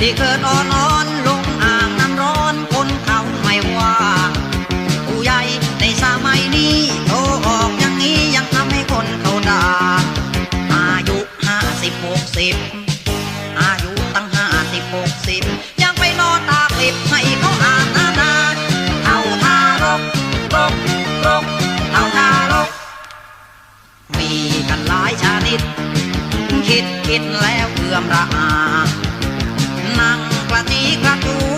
ที่เกิดอ่อนอ่อนลงอ่างน้ำร้อนคนเขาไม่ว่า ผู้ใหญ่ในสมัยนี้โตออกอย่างนี้ยังทำให้คนเขาด่า อายุห้าสิบหกสิบอายุตั้งห้าสิบหกสิบยังไปนอนตาปิดให้เขาอ่านอาณาเอาทารกรกรกเอาทารก มีกันหลายชนิด คิดคิดแล้วเอื่อมระอา มังกระตีกระตู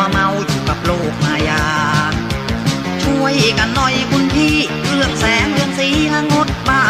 วเมาอยู่กับโลกมายา ช่วยกันหน่อยคุณพี่ เรื่องแสงเรื่องสีละงดบ้า